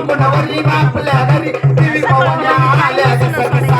मापुला वरी मापुला घरी देवी पवन्या आल्या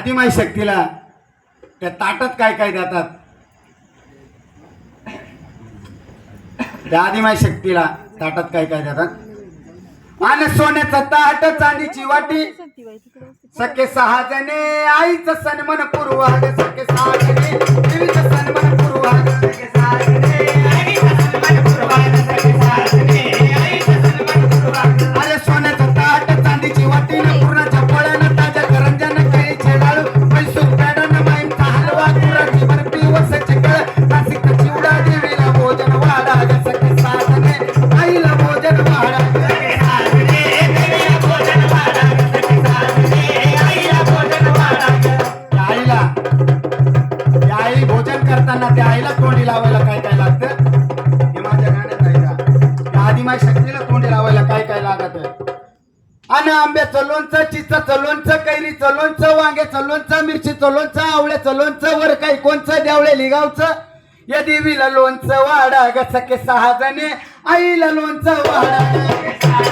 आदिमाय शक्तीला त्या ताटात काय काय देतात? त्या आदिमाय शक्तीला ताटात काय काय देतात? आणि सोन्याचा ताट चांदीची वाटी. सखे सहा जणे सन्मान पूर्व सके सहाजने करताना त्या आईला तोंडी लावायला काय काय लागत? हे माझ्या गाण्यात आहे का? त्या आदिमाय शक्तीला तोंडी लावायला काय काय लागत अन आंब्याचं लोणचं चिचं लोणचं कैरीचं लोणचं वांग्याचं लोणचं मिरचीचं लोणचं आवळ्याचं लोणचं वर काही कोणचं देवळे लिगावचं या देवीला लोणचं वाडा ग सखे सहा जणे. आईला लोणचं वाडा